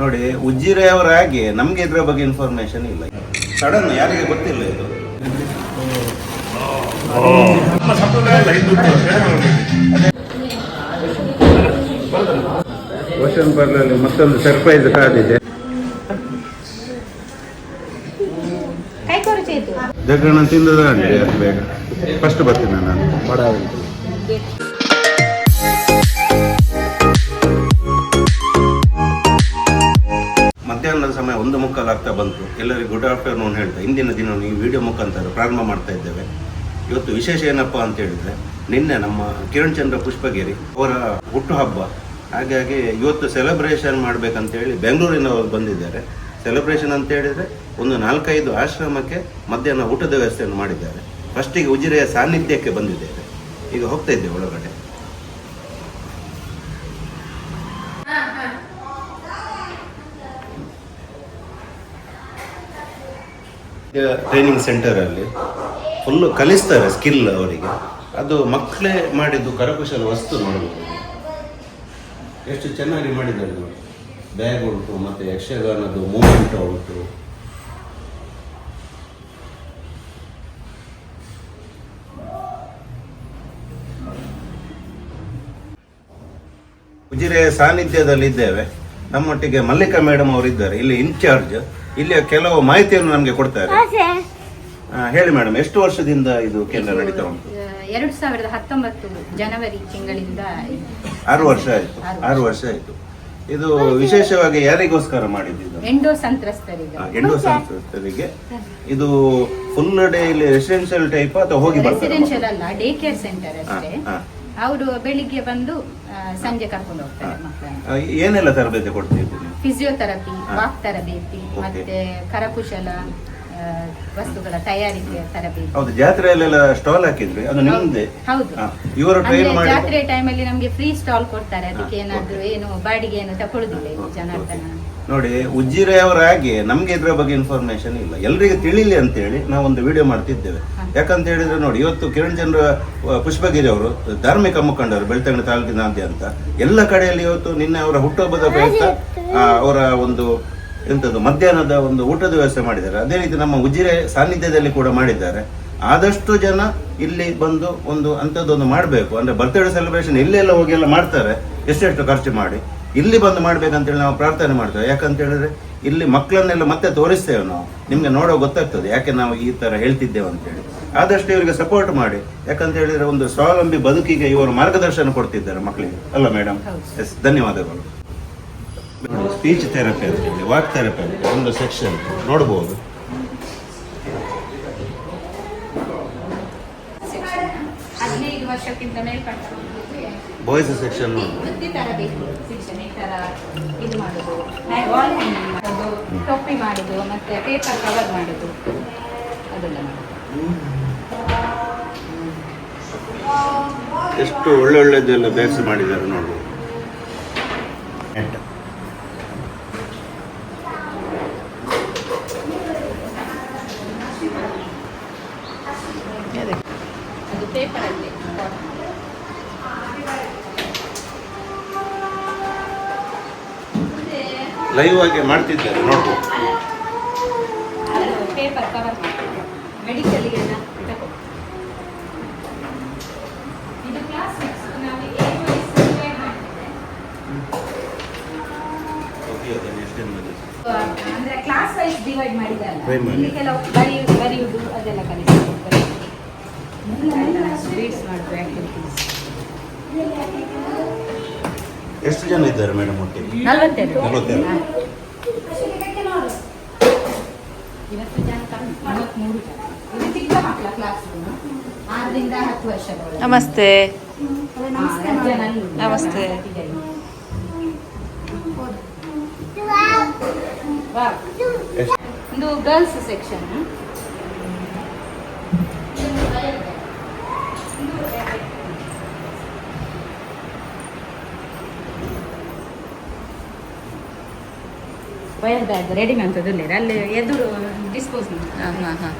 ನೋಡಿ ಉಜ್ಜಿರೆ ಅವರಾಗಿ ನಮ್ಗೆ ಇದ್ರ ಬಗ್ಗೆ ಇನ್ಫಾರ್ಮೇಶನ್ ಇಲ್ಲ. ಸಡನ್ ಯಾರಿಗೆ ಗೊತ್ತಿಲ್ಲ ಇದು? ಓಷನ್ ಪಾರ್ಲಲ್ಲಿ ಮತ್ತೊಂದು ಸರ್ಪ್ರೈಸ್ ಕಾದಿದೆ. ಜಗಣ ತಿಂದದ ಬೇಗ. ಫಸ್ಟ್ ಬರ್ತೀನಿ ನಾನು. ಮಧ್ಯಾಹ್ನದ ಸಮಯ ಒಂದು ಮುಕ್ಕಾಲು ಆಗ್ತಾ ಬಂತು. ಎಲ್ಲರಿಗೂ ಗುಡ್ ಆಫ್ಟರ್ನೂನ್ ಹೇಳ್ತಾ ಇಂದಿನ ದಿನ ಈ ವಿಡಿಯೋ ಮುಖಾಂತರ ಪ್ರಾರಂಭ ಮಾಡ್ತಾ ಇದ್ದೇವೆ. ಇವತ್ತು ವಿಶೇಷ ಏನಪ್ಪ ಅಂತ ಹೇಳಿದ್ರೆ, ನಿನ್ನೆ ನಮ್ಮ ಕಿರಣ್ ಚಂದ್ರ ಪುಷ್ಪಗಿರಿ ಅವರ ಹುಟ್ಟುಹಬ್ಬ ಹಾಗಾಗಿ ಇವತ್ತು ಸೆಲೆಬ್ರೇಷನ್ ಮಾಡಬೇಕಂತೇಳಿ ಬೆಂಗಳೂರಿನವರು ಬಂದಿದ್ದಾರೆ. ಸೆಲೆಬ್ರೇಷನ್ ಅಂತ ಹೇಳಿದ್ರೆ ಒಂದು ನಾಲ್ಕೈದು ಆಶ್ರಮಕ್ಕೆ ಮಧ್ಯಾಹ್ನ ಊಟದ ವ್ಯವಸ್ಥೆಯನ್ನು ಮಾಡಿದ್ದಾರೆ. ಫಸ್ಟಿಗೆ ಉಜಿರೆಯ ಸಾನ್ನಿಧ್ಯಕ್ಕೆ ಬಂದಿದ್ದೇವೆ ಈಗ ಹೋಗ್ತಾ ಇದ್ದೇವೆ ಒಳಗಡೆ. ಟ್ರೈನಿಂಗ್ ಸೆಂಟರ್ ಅಲ್ಲಿ ಫುಲ್ಲು ಕಲಿಸ್ತಾರೆ ಸ್ಕಿಲ್ ಅವರಿಗೆ. ಅದು ಮಕ್ಕಳೇ ಮಾಡಿದ್ದು ಕರಕುಶಲ ವಸ್ತು ನೋಡಬಹುದು ಎಷ್ಟು ಚೆನ್ನಾಗಿ ಮಾಡಿದ್ದಾರೆ ನೋಡಿ. ಬ್ಯಾಗ್ ಉಂಟು, ಮತ್ತೆ ಯಕ್ಷಗಾನದ್ದು ಮೂಮೆಂಟ್ ಉಂಟು. ಉಜಿರೆಯ ಸಾನ್ನಿಧ್ಯದಲ್ಲಿ ಇದ್ದೇವೆ ನಮ್ಮೊಟ್ಟಿಗೆ ಮಲ್ಲಿಕಾ ಮೇಡಮ್ ಅವರು ಇದ್ದಾರೆ ಇಲ್ಲಿ ಇನ್ಚಾರ್ಜ್ ಇಲ್ಲಿಯ ಕೆಲವು ಮಾಹಿತಿಯನ್ನು ನಮಗೆ ಕೊಡ್ತಾರೆ. ಹೇಳಿ ಮೇಡಮ್ ಎಷ್ಟು ವರ್ಷದಿಂದ ಇದು ಕೇಂದ್ರ ನಡೀತಾ ಉಂಟು? ಎರಡು ಸಾವಿರದ ಹತ್ತೊಂಬತ್ತು ಜನವರಿ ತಿಂಗಳಿಂದ ಆರು ವರ್ಷ ಆಯ್ತು. ಆರು ವರ್ಷ. ಆಯ್ತು. ಇದು ವಿಶೇಷವಾಗಿ ಯಾರಿಗೋಸ್ಕರ ಮಾಡಿದ್ದು? ಎಂಡೋ ಸಂತ್ರಸ್ತರಿಗೆ. ಎಂಡೋ ಸಂತ್ರಸ್ತರಿಗೆ. ಇದು ಫುಲ್ ಡೇ ಇಲ್ಲಿ ರೆಸಿಡೆನ್ಷಿಯಲ್ ಟೈಪ್ ಅಥವಾ ಹೋಗಿ ಬರ್ತಾರೆ ರೆಸಿಡೆನ್ಷಿಯಲ್ ಅಲ್ಲ ಡೇ ಕೇರ್ ಸೆಂಟರ್ ಅಷ್ಟೇ ಹಾ. ಅವರು ಬೆಳಿಗ್ಗೆ ಬಂದು ಸಂಜೆ ಕರ್ಕೊಂಡು ಹೋಗ್ತಾರೆ ಮಕ್ಕಳನ್ನು. ಏನೆಲ್ಲ ತರಬೇತಿ ಕೊಡ್ತಿದ್ದೀರಿ ಫಿಸಿಯೋಥೆರಪಿ. ವಾಕ್ ತರಬೇತಿ ಮತ್ತೆ ಕರಕುಶಲ ಆ, ವಸ್ತುಗಳ ತಯಾರಿಕೆಯ ತರಬೇತಿ. ಹೌದು ಜಾತ್ರೆಯಲ್ಲೆಲ್ಲ ಸ್ಟಾಲ್ ಹಾಕಿದ್ರಿ? ಅದು ನಿಮ್ದೆ? ಹೌದು. ಹಾ. ಇವರು ಟ್ರೈನ್ ಅಂದ್ರೆ ಮಾಡಿ ಜಾತ್ರೆ ಟೈಮಲ್ಲಿ ನಮ್ಗೆ ಫ್ರೀ ಸ್ಟಾಲ್ ಕೊಡ್ತಾರೆ. ಅದಕ್ಕೆ ಏನಾದ್ರೂ ಏನು ಬಾಡಿಗೆ ಏನು ತಗೊಳ್ಳುದಿಲ್ಲ ಇಲ್ಲಿ ಜನಾರ್ದನ. ನೋಡಿ ಉಜ್ಜಿರೆ ಅವರಾಗಿ ನಮ್ಗೆ ಇದ್ರ ಬಗ್ಗೆ ಇನ್ಫಾರ್ಮೇಶನ್ ಇಲ್ಲ. ಎಲ್ರಿಗೆ ತಿಳಿಲಿ ಅಂತೇಳಿ ನಾವು ಒಂದು ವಿಡಿಯೋ ಮಾಡ್ತಿದ್ದೇವೆ. ಯಾಕಂತ ಹೇಳಿದ್ರೆ ನೋಡಿ ಇವತ್ತು ಕಿರಣ್ ಜನರ ಪುಷ್ಪಗಿರಿ ಅವರು ಧಾರ್ಮಿಕ ಮುಖಂಡರು ಬೆಳ್ತಂಗಡಿ ತಾಲೂಕಿನಾದ್ಯಂತ ಎಲ್ಲ ಕಡೆಯಲ್ಲಿ ಇವತ್ತು ನಿನ್ನೆ ಅವರ ಹುಟ್ಟುಹಬ್ಬದ ಪ್ರಯುಕ್ತ ಅವರ ಒಂದು ಎಂಥದ್ದು ಮಧ್ಯಾಹ್ನದ ಒಂದು ಊಟದ ವ್ಯವಸ್ಥೆ ಮಾಡಿದ್ದಾರೆ. ಅದೇ ರೀತಿ ನಮ್ಮ ಉಜ್ಜಿರೆ ಸಾನ್ನಿಧ್ಯದಲ್ಲಿ ಕೂಡ ಮಾಡಿದ್ದಾರೆ. ಆದಷ್ಟು ಜನ ಇಲ್ಲಿ ಬಂದು ಒಂದು ಅಂಥದ್ದೊಂದು ಮಾಡಬೇಕು. ಅಂದ್ರೆ ಬರ್ತ್ಡೇ ಸೆಲೆಬ್ರೇಷನ್ ಇಲ್ಲೆಲ್ಲ ಹೋಗಿ ಎಲ್ಲ ಮಾಡ್ತಾರೆ. ಎಷ್ಟೆಷ್ಟು ಖರ್ಚು ಮಾಡಿ. ಇಲ್ಲಿ ಬಂದು ಮಾಡ್ಬೇಕಂತೇಳಿ ನಾವು ಪ್ರಾರ್ಥನೆ ಮಾಡ್ತೇವೆ. ಯಾಕಂತ ಹೇಳಿದ್ರೆ ಇಲ್ಲಿ ಮಕ್ಕಳನ್ನೆಲ್ಲ ಮತ್ತೆ ತೋರಿಸ್ತೇವೆ ನಾವು. ನಿಮ್ಗೆ ನೋಡೋ ಗೊತ್ತಾಗ್ತದೆ ಯಾಕೆ ನಾವು ಈ ತರ ಹೇಳ್ತಿದ್ದೇವೆ ಅಂತೇಳಿ. ಆದಷ್ಟು ಇವರಿಗೆ ಸಪೋರ್ಟ್ ಮಾಡಿ. ಯಾಕಂತ ಹೇಳಿದ್ರೆ ಒಂದು ಸ್ವಾವಲಂಬಿ ಬದುಕಿಗೆ ಇವರು ಮಾರ್ಗದರ್ಶನ ಕೊಡ್ತಿದ್ದಾರೆ ಮಕ್ಕಳಿಗೆ. ಅಲ್ಲ ಮೇಡಮ್ ಎಸ್ ಧನ್ಯವಾದಗಳು. ಸ್ಪೀಚ್ ಥೆರಪಿ ಅಂತ ಹೇಳಿ ವಾಕ್ ಥೆರಪಿ ಅಂತ ಒಂದು ಸೆಕ್ಷನ್ ನೋಡ್ಬೋದು. ಹದಿನೈದು ವರ್ಷಕ್ಕಿಂತ ಮೇಲ್ಪಟ್ಟ ಬಾಯ್ಸ್ ಸೆಕ್ಷನ್ ವೃತ್ತಿ ತರಬೇತಿ ಶಿಕ್ಷಣ ಈ ತರ ಇದು ಮಾಡುದು. ವಾಲ್ ಹ್ಯಾಂಗಿಂಗ್ ಮಾಡೋದು ಟೊಪ್ಪಿ ಮಾಡೋದು ಮತ್ತೆ ಪೇಪರ್ ಕವರ್ ಮಾಡೋದು. ಅದೆಲ್ಲ ಮಾಡುದು. ಎಷ್ಟು ಒಳ್ಳೆ ಒಳ್ಳೆದೆಲ್ಲ ಬೇಸ್ ಮಾಡಿದ್ದಾರೆ ನೋಡು. ಅದು ಲೈವ್ ಆಗಿ ಮಾಡ್ತಿದ್ದಾರೆ ನೋಡ್ಬೋದು. ಇದು ಕ್ಲಾಸ್. ಅಂದ್ರೆ ವೈಸ್ ಡಿವೈಡ್. ಇಲ್ಲಿ ಕೆಲವು ಬರೆಯುವುದು ಬರೆಯುವುದು ಅದೆಲ್ಲ ಕಲಿಸ್ತಾರೆ ರೀಡ್ಸ್ ಮಾಡುದು ಆಕ್ಟಿವಿಟೀಸ್ ಎಷ್ಟು ಜನ ಇದ್ದಾರೆ ಮೇಡಮ್ ಒಟ್ಟಿಗೆ ನಲವತ್ತೆರಡು ನಲವತ್ತೆರಡು. ಹಾ. ಇವತ್ತು ಜನ ಕಮ್ಮಿ ಮೂವತ್ಮೂರು ಜನ ಇದು ಚಿಕ್ಕ ಮಕ್ಕಳ ಕ್ಲಾಸ್ ಆರರಿಂದ ಹತ್ತು ವರ್ಷದೊಳಗೆ ನಮಸ್ತೆ. ನಮಸ್ತೆ. ಇದು ಗರ್ಲ್ಸ್ ಸೆಕ್ಷನ್ ಒಯ್ಯದಾಯ್ತು ರೆಡಿ ಮಾಡ್ತದಲ್ಲೇ ಅಲ್ಲಿ ಎದುರು ಡಿಸ್ಪೋಸ್ ಹಾಂ ಹಾಂ ಹಾಂ.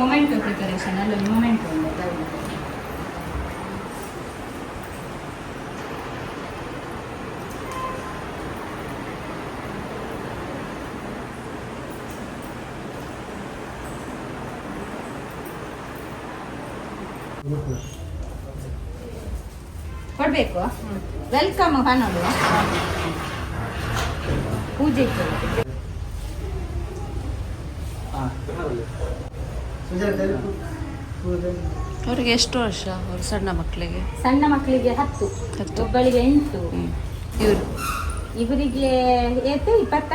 ಮೊಮೆಂಟ್ ಪ್ರಿಪರೇಷನ್ ಅಲ್ಲಿ ಮೊಮೆಂಟ್ ಒಂದು ಕೊಡಬೇಕು? ವೆಲ್ಕಮ್ ಹಾಂ ನೋಡುವ ಪೂಜೆ. ಅವ್ರಿಗೆ ಎಷ್ಟು ವರ್ಷ ಅವ್ರ ಸಣ್ಣ ಮಕ್ಕಳಿಗೆ? ಸಣ್ಣ ಮಕ್ಕಳಿಗೆ ಹತ್ತು ಹತ್ತು. ಒಬ್ಬಳಿಗೆ ಎಂಟು. ಇವರು? ಇವರಿಗೆ ಏತು ಇಪ್ಪತ್ತ?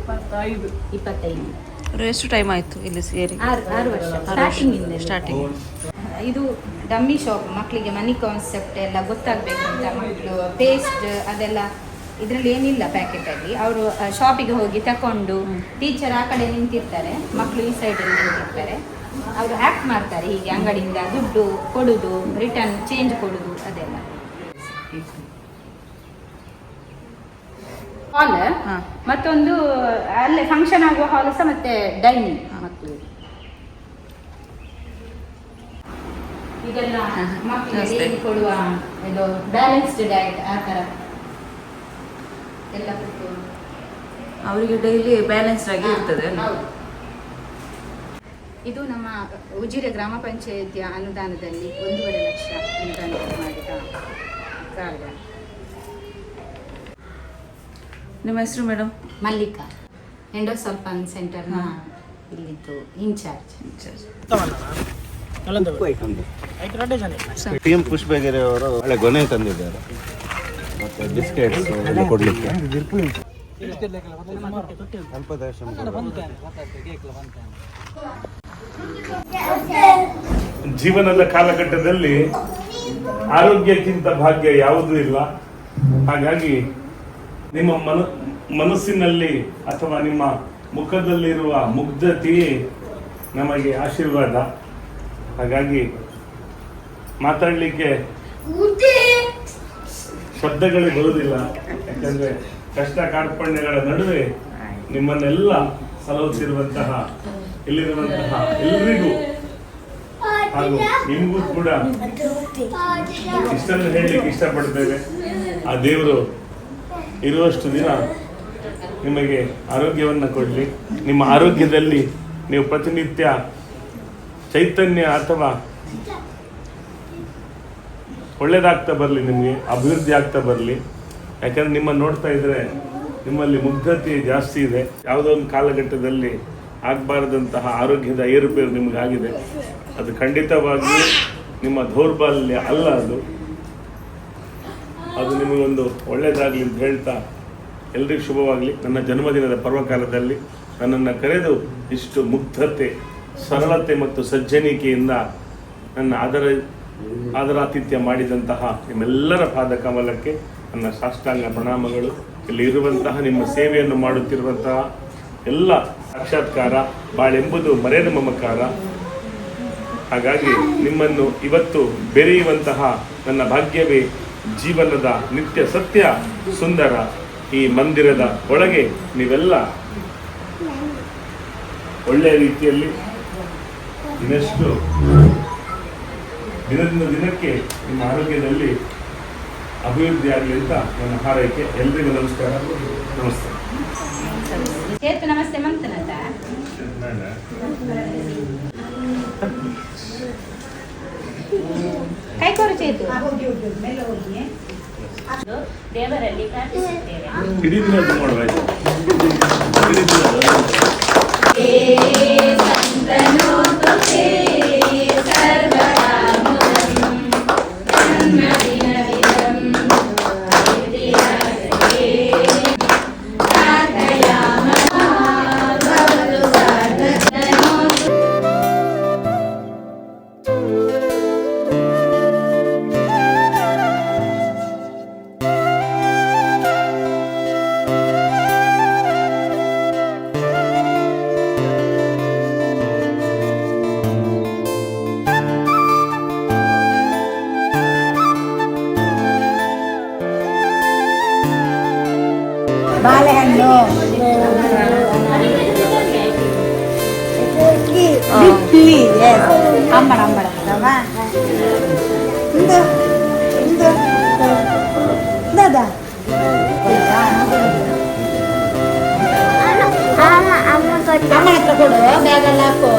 ಇಪ್ಪತ್ತೈದು. ಇಪ್ಪತ್ತೈದು. ಎಷ್ಟು ಟೈಮ್ ಆಯ್ತು ಇಲ್ಲಿ ಸೇರಿ? ಆರು ಆರು ವರ್ಷ. ಸ್ಟಾರ್ಟಿಂಗ್ ಸ್ಟಾರ್ಟಿಂಗ್ ಇದು ಡಮ್ಮಿ ಶಾಪ್ ಮಕ್ಕಳಿಗೆ ಮನಿ ಕಾನ್ಸೆಪ್ಟ್ ಎಲ್ಲ ಗೊತ್ತಾಗಬೇಕು ಅಂತ ಮಕ್ಕಳು ಪೇಸ್ಟ್ ಅದೆಲ್ಲ ಇದರಲ್ಲಿ ಏನಿಲ್ಲ ಪ್ಯಾಕೆಟಲ್ಲಿ. ಅವರು ಶಾಪಿಗೆ ಹೋಗಿ ತಕೊಂಡು ಟೀಚರ್ ಆ ಕಡೆ ನಿಂತಿರ್ತಾರೆ ಮಕ್ಕಳು ಈ ಸೈಡ್ ಅಲ್ಲಿ ನಿಂತಿರ್ತಾರೆ. ಅವರು ಆಕ್ಟ್ ಮಾಡ್ತಾರೆ ಹೀಗೆ ಅಂಗಡಿಯಿಂದ ದುಡ್ಡು ಕೊಡುದು ರಿಟರ್ನ್ ಚೇಂಜ್ ಕೊಡುದು ಅದೆಲ್ಲ. ಹಾಲ್. ಮತ್ತೊಂದು ಅಲ್ಲೇ ಫಂಕ್ಷನ್ ಆಗುವ ಹಾಲ್ ಸಹ ಮತ್ತೆ ಡೈನಿಂಗ್ ಮಕ್ಕಳು. ಮಕ್ಕಳಿಗೆ ಕೊಡುವ ಇದು ಬ್ಯಾಲೆನ್ಸ್ಡ್ ಡಯಟ್ ಆ ಥರ. ಎಲ್ಲ ಅವರಿಗೆ ಡೈಲಿ ಬ್ಯಾಲೆನ್ಸ್ಡ್ ಆಗಿ ಇರ್ತದೆ? ಇದು ನಮ್ಮ ಉಜಿರೆ ಗ್ರಾಮ ಪಂಚಾಯತಿಯ ಅನುದಾನದಲ್ಲಿ ಒಂದೂವರೆ ಲಕ್ಷ ಅನುದಾನ ಮಾಡಿದ ಕಾರ್ಯ. ನಿಮ್ಮ ಹೆಸರು ಮೇಡಮ್? ಮಲ್ಲಿಕಾ. ಎಂಡೋಸಲ್ಫಾನ್ ಸೆಂಟರ್ನ ಇಲ್ಲಿದ್ದು in charge. P M Pushpagiri ಅವರು ಒಳ್ಳೆ ಗೊನೆ ತಂದಿದ್ದಾರೆ. ಬಿಸ್ಕೆಟ್ಸ್ ಎಲ್ಲ ಕೊಡ್ಲಿಕ್ಕೆ. ಜೀವನದ ಕಾಲಘಟ್ಟದಲ್ಲಿ ಆರೋಗ್ಯಕ್ಕಿಂತ ಭಾಗ್ಯ ಯಾವುದೂ ಇಲ್ಲ. ಹಾಗಾಗಿ ನಿಮ್ಮ ಮನ ಮನಸ್ಸಿನಲ್ಲಿ ಅಥವಾ ನಿಮ್ಮ ಮುಖದಲ್ಲಿರುವ ಮುಗ್ಧತೆಯೇ ನಮಗೆ ಆಶೀರ್ವಾದ. ಹಾಗಾಗಿ ಮಾತಾಡಲಿಕ್ಕೆ ಶಬ್ದಗಳೇ ಬರುವುದಿಲ್ಲ. ಯಾಕಂದ್ರೆ ಕಷ್ಟ ಕಾರ್ಪಣ್ಯಗಳ ನಡುವೆ ನಿಮ್ಮನ್ನೆಲ್ಲ ಸಲಹಿಸಿರುವಂತಹ, ಇಲ್ಲಿರುವಂತಹ ಎಲ್ರಿಗೂ, ಹಾಗೂ ನಿಮಗೂ ಕೂಡ ಇಷ್ಟನ್ನು ಹೇಳಲಿಕ್ಕೆ ಇಷ್ಟಪಡ್ತೇವೆ. ಆ ದೇವರು ಇರುವಷ್ಟು ದಿನ ನಿಮಗೆ ಆರೋಗ್ಯವನ್ನು ಕೊಡಲಿ. ನಿಮ್ಮ ಆರೋಗ್ಯದಲ್ಲಿ ನೀವು ಪ್ರತಿನಿತ್ಯ ಚೈತನ್ಯ ಅಥವಾ ಒಳ್ಳೇದಾಗ್ತಾ ಬರಲಿ, ನಿಮಗೆ ಅಭಿವೃದ್ಧಿ ಆಗ್ತಾ ಬರಲಿ. ಯಾಕಂದ್ರೆ ನಿಮ್ಮನ್ನು ನೋಡ್ತಾ ಇದ್ರೆ ನಿಮ್ಮಲ್ಲಿ ಮುಗ್ಧತೆ ಜಾಸ್ತಿ ಇದೆ. ಯಾವುದೋ ಒಂದು ಕಾಲಘಟ್ಟದಲ್ಲಿ ಆಗಬಾರದಂತಹ ಆರೋಗ್ಯದ ಏರುಪೇರು ನಿಮಗಾಗಿದೆ. ಅದು ಖಂಡಿತವಾಗಿಯೂ ನಿಮ್ಮ ದೌರ್ಬಲ್ಯ ಅಲ್ಲ ಅದು. ಅದು ನಿಮಗೊಂದು ಒಳ್ಳೆಯದಾಗಲಿ ಅಂತ ಹೇಳ್ತಾ ಎಲ್ರಿಗೂ ಶುಭವಾಗಲಿ. ನನ್ನ ಜನ್ಮದಿನದ ಪರ್ವಕಾಲದಲ್ಲಿ ನನ್ನನ್ನು ಕರೆದು ಇಷ್ಟು ಮುಗ್ಧತೆ, ಸರಳತೆ ಮತ್ತು ಸಜ್ಜನಿಕೆಯಿಂದ ನನ್ನ ಆದರ ಆದರಾತಿಥ್ಯ ಮಾಡಿದಂತಹ ನಿಮ್ಮೆಲ್ಲರ ಪಾದ ಕಮಲಕ್ಕೆ ನನ್ನ ಸಾಷ್ಟಾಂಗ ಪ್ರಣಾಮಗಳು. ಇಲ್ಲಿ ಇರುವಂತಹ ನಿಮ್ಮ ಸೇವೆಯನ್ನು ಮಾಡುತ್ತಿರುವಂತಹ ಎಲ್ಲ ಸಾಕ್ಷಾತ್ಕಾರ, ಬಾಳೆಂಬುದು ಮರೆಯದ ಮಮಕಾರ. ಹಾಗಾಗಿ ನಿಮ್ಮನ್ನು ಇವತ್ತು ಬೆರೆಯುವಂತಹ ನನ್ನ ಭಾಗ್ಯವೇ ಜೀವನದ ನಿತ್ಯ ಸತ್ಯ ಸುಂದರ ಈ ಮಂದಿರದ ಒಳಗೆ ನೀವೆಲ್ಲ ಒಳ್ಳೆಯ ರೀತಿಯಲ್ಲಿ ಇನ್ನಷ್ಟು ದಿನದಿಂದ ದಿನಕ್ಕೆ ನಿಮ್ಮ ಆರೋಗ್ಯದಲ್ಲಿ ಅಭಿವೃದ್ಧಿ ಆಗಲಿ ಅಂತ ನನ್ನ ಹಾರೈಕೆ. ಎಲ್ರಿಗೂ ನಮಸ್ಕಾರ. ನಮಸ್ತೆ. ಸೇತು ನಮಸ್ತೆ. ಮಂತನದ? ಕೈ ಕೊರು ಚೇತು ದೇವರಲ್ಲಿ ಪ್ರಾರ್ಥಿಸುತ್ತೇವೆ. ಇಡೀ ದಿನ? ಇಡೀ. ಅಂಬಳ ಅಂಬಳ ಇಂದು ಇಂದು ದಾದ ಅಮ್ಮ ಹತ್ರ ಕೊಡು ಬ್ಯಾಗಲ್ಲಿ ಹಾಕು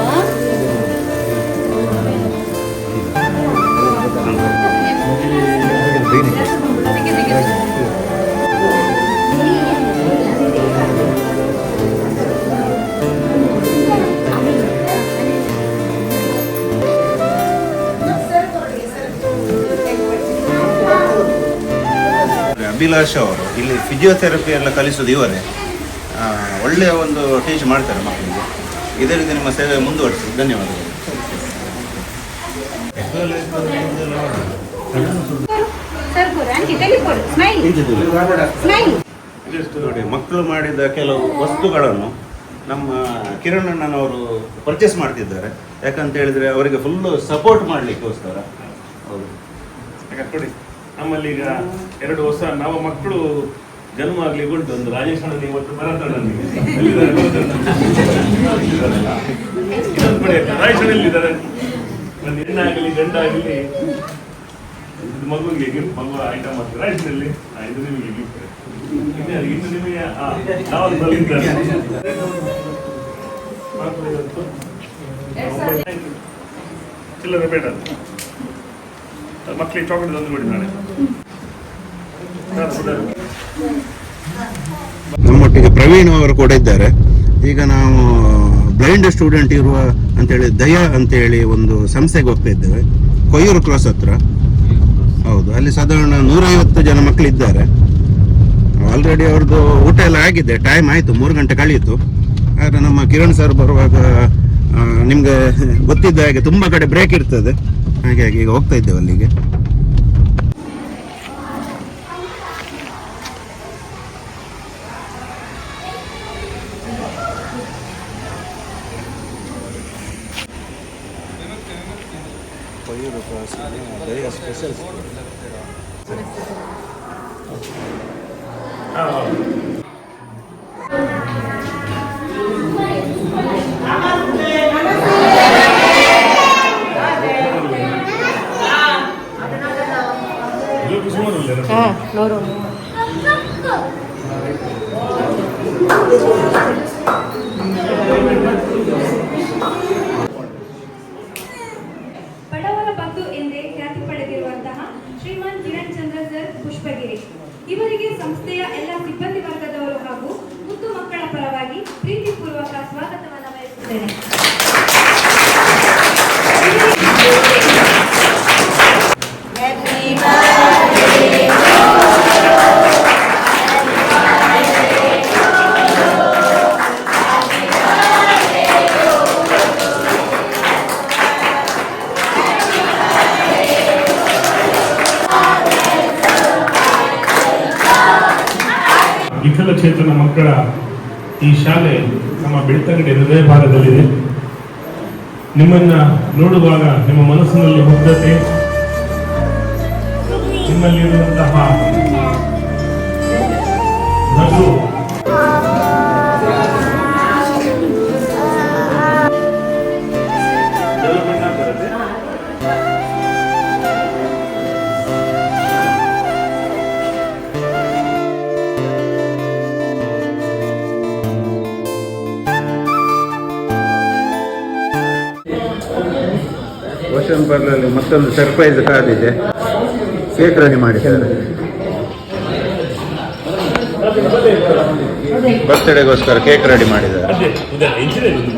ಅಭಿಲಾಷ್ ಅವರು. ಇಲ್ಲಿ ಫಿಸಿಯೋಥೆರಪಿ ಎಲ್ಲ ಕಲಿಸೋದು ಇವರೇ. ಒಳ್ಳೆಯ ಒಂದು ಟೀಚ್ ಮಾಡ್ತಾರೆ ಮಕ್ಕಳಿಗೆ. ಇದರಿಂದ ನಿಮ್ಮ ಸೇವೆ ಮುಂದುವರಿಸಿ ಧನ್ಯವಾದಗಳು. ನೋಡಿ ಮಕ್ಕಳು ಮಾಡಿದ ಕೆಲವು ವಸ್ತುಗಳನ್ನು ನಮ್ಮ ಕಿರಣ್ ಅಣ್ಣನವರು ಪರ್ಚೇಸ್ ಮಾಡ್ತಿದ್ದಾರೆ. ಯಾಕಂತ ಹೇಳಿದ್ರೆ ಅವರಿಗೆ ಫುಲ್ ಸಪೋರ್ಟ್ ಮಾಡಲಿಕ್ಕೋಸ್ಕರ. ಹೌದು. ಕೊಡಿ. ನಮ್ಮಲ್ಲಿ ಈಗ ಎರಡು ಹೊಸ ನವ ಮಕ್ಕಳು ಜನ್ಮ ಆಗ್ಲಿ ಉಂಟು. ಒಂದು ರಾಜೇಶ್ ಇವತ್ತು? ಇದ್ದಾರಲ್ಲ? ಇನ್ನೊಂದು ಕೊಡಿ ಒಂದು ಹೆಣ್ಣಾಗಲಿ ಗಂಡಾಗಲಿ ಮಗುವಿಗೆ ಗಿಫ್ಟ್ ಮಗು ಐಟಮ್ ಆಗ್ತದೆ ರಾಜೇಶ್ನಲ್ಲಿ ಇದು ನಿಮಗೆ ಗಿಫ್ಟ್ ಇನ್ನು ನಿಮಗೆ ಯಾವಾಗ ಚಿಲ್ಲರೆ ಬೇಡ. ಮಕ್ಕಳಿಗೆ ಚಾಕ್ಲೇಟ್ ತಂದು ಬಿಡಿ ನಾಳೆ. ನಮ್ಮೊಟ್ಟಿಗೆ ಪ್ರವೀಣ್ ಅವರು ಕೂಡ ಇದ್ದಾರೆ. ಈಗ ನಾವು ಬ್ಲೈಂಡ್ ಸ್ಟೂಡೆಂಟ್ ಇರುವ ಅಂತೇಳಿ ದಯಾ ಅಂತೇಳಿ ಒಂದು ಸಂಸ್ಥೆಗೆ ಹೋಗ್ತಾ ಇದ್ದೇವೆ. ಕೊಯ್ಯೂರು ಕ್ರಾಸ್ ಹತ್ರ. ಹೌದು, ಅಲ್ಲಿ ಸಾಧಾರಣ ನೂರೈವತ್ತು ಜನ ಮಕ್ಕಳಿದ್ದಾರೆ ಆಲ್ರೆಡಿ ಅವ್ರದ್ದು ಊಟ ಎಲ್ಲ ಆಗಿದೆ ಟೈಮ್ ಆಯಿತು, ಮೂರು ಗಂಟೆ ಕಳೆಯಿತು ಆದರೆ ನಮ್ಮ ಕಿರಣ್ ಸರ್ ಬರುವಾಗ ನಿಮ್ಗೆ ಗೊತ್ತಿದ್ದ ಹಾಗೆ ತುಂಬ ಕಡೆ ಬ್ರೇಕ್ ಇರ್ತದೆ. ಹಾಗಾಗಿ ಈಗ ಹೋಗ್ತಾ ಇದ್ದೇವೆ ಅಲ್ಲಿಗೆ. ಬಡವರ ಬಂಧು ಎಂದೇ ಖ್ಯಾತಿ ಪಡೆದಿರುವಂತಹ ಶ್ರೀಮಾನ್ ಕಿರಣ್ ಚಂದ್ರ ಸರ್ ಪುಷ್ಪಗಿರಿ. ಇವರಿಗೆ ಸಂಸ್ಥೆಯ ಎಲ್ಲ ಸಿಬ್ಬಂದಿ ವರ್ಗದವರು ಹಾಗೂ ಮುದ್ದು ಮಕ್ಕಳ ಪರವಾಗಿ ಪ್ರೀತಿಪೂರ್ವಕ ಸ್ವಾಗತವನ್ನು ಬಯಸುತ್ತೇನೆ. ಈ ಶಾಲೆ ನಮ್ಮ ಬೆಳ್ತಂಗಡಿ ಹೃದಯ ಭಾಗದಲ್ಲಿದೆ ನಿಮ್ಮನ್ನ ನೋಡುವಾಗ ನಿಮ್ಮ ಮನಸ್ಸಿನಲ್ಲಿ ಮುಗ್ಧತೆ ನಿಮ್ಮಲ್ಲಿರುವಂತಹ ನಗು ಪಾರ್ಲಲ್ಲಿ ಮತ್ತೊಂದು ಸರ್ಪ್ರೈಸ್ ಕಾದಿದೆ ಕೇಕ್ ರೆಡಿ ಮಾಡಿದ್ದಾರೆ ಬರ್ತ್ಡೇಗೋಸ್ಕರ ಕೇಕ್ ರೆಡಿ ಮಾಡಿದ್ದಾರೆ. ಇದೆ ಇದು.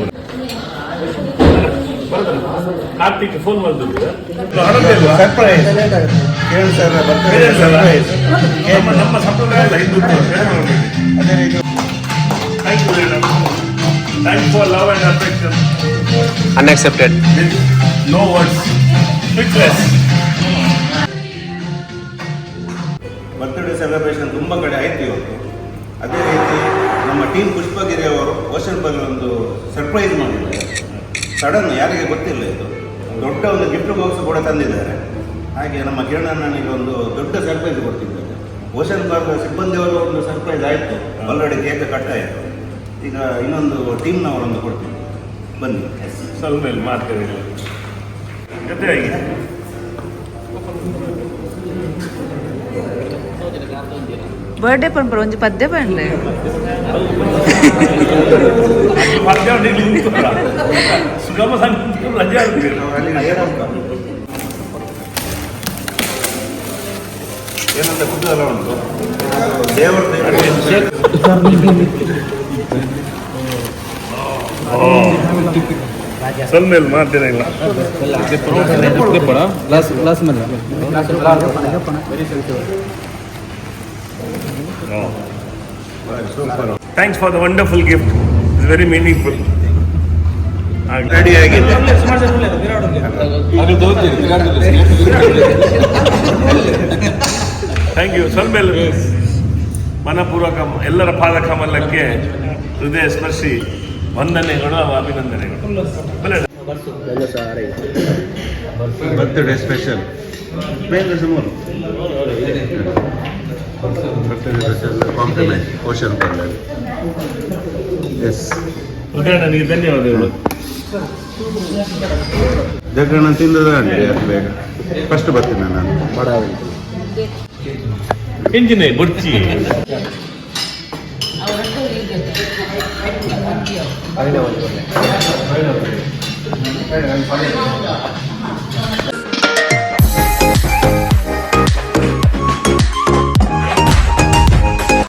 ಕಾರ್ತಿಕ್ ಫೋನ್ ಮಾಡಿದ್ರು surprise Kiran sir birthday surprise ನಮ್ಮ ಸಂಪ್ರದಾಯ ಅದೇ thank you for love and affection unaccepted. No words speakless birthday celebration ತುಂಬ ಕಡೆ ಆಯ್ತು ಇವತ್ತು ಅದೇ ರೀತಿ ನಮ್ಮ ಟೀಮ್ ಪುಷ್ಪಗಿರಿ ಅವರು ಓಷನ್ ಬಗ್ಗೆ ಒಂದು ಸರ್ಪ್ರೈಸ್ ಮಾಡಿದ್ದಾರೆ. ಸಡನ್ ಯಾರಿಗೆ ಗೊತ್ತಿಲ್ಲ ಇದು. ದೊಡ್ಡ ಒಂದು ಗಿಫ್ಟ್ ಬಾಕ್ಸ್ ಕೂಡ ತಂದಿದ್ದಾರೆ. ಹಾಗೆ ನಮ್ಮ ಕಿರಣ್ ಅಣ್ಣನಿಗೆ ಒಂದು ದೊಡ್ಡ ಸರ್ಪ್ರೈಸ್ ಕೊಡ್ತಿದ್ದಾರೆ ಓಷನ್ ಪಾರ್ಕ್ ಸಿಬ್ಬಂದಿಯವರು ಒಂದು ಸರ್ಪ್ರೈಸ್ ಆಯಿತು. ಆಲ್ರೆಡಿ ಕೇಕ್ ಕಟ್ ಆಯಿತು ಈಗ ಇನ್ನೊಂದು ಟೀಮ್ನವರೊಂದು ಕೊಡ್ತೀವಿ. ಬನ್ನಿ. ಸ್ವಲ್ಪ ಮೇಲೆ ಮಾತಾಡಿಲ್ಲ ಜೊತೆಯಾಗಿ ಬರ್ಡೇ ಪಂಪರ್ ಒಂಜಿ ಪದ್ಯ ಪಂಡ್ಲೆ ಮಧ್ಯಾಹ್ನ ನಿಂತಲ್ಲ ಸುಗಮ ಸಂಗೀತ ರಜೆ ಆಗ್ತದೆ ಅಲ್ಲಿ ಏನಂತ ಏನಂತ ಕುತೂಹಲ ಉಂಟು ದೇವರದ್ದು ಸ್ವಲ್ಪ ಮೇಲೆ ಮಾತೇನ ಇಲ್ಲ. Thanks for the wonderful gift it's very meaningful ready thank you ಸ್ವಲ್ಪ ಮನಪೂರ್ವಕ ಎಲ್ಲರ ಪಾದ ಕಮಲಕ್ಕೆ ಹೃದಯ ಸ್ಪರ್ಶಿ. ವಂದನೆಗಳು ಅಭಿನಂದನೆಗಳು. ಬಲೆ ಬರ್ತ್ಡೇ ಸ್ಪೆಷಲ್ ಸುಮಾರು ಬರ್ತ್ಡೇ ಸ್ಪೆಷಲ್ ಕಾಂಪ್ಲಿಮೆಂಟ್ ಓಷನ್ ಎಸ್ ನನಗೆ ಧನ್ಯವಾದಗಳು. ಜಗಣ ತಿಂದದ ಬೇಗ? ಫಸ್ಟ್ ಬರ್ತೀನಿ ನಾನು. ಎಂಜಿನೆ 可以了可以了可以了。可以了可以了可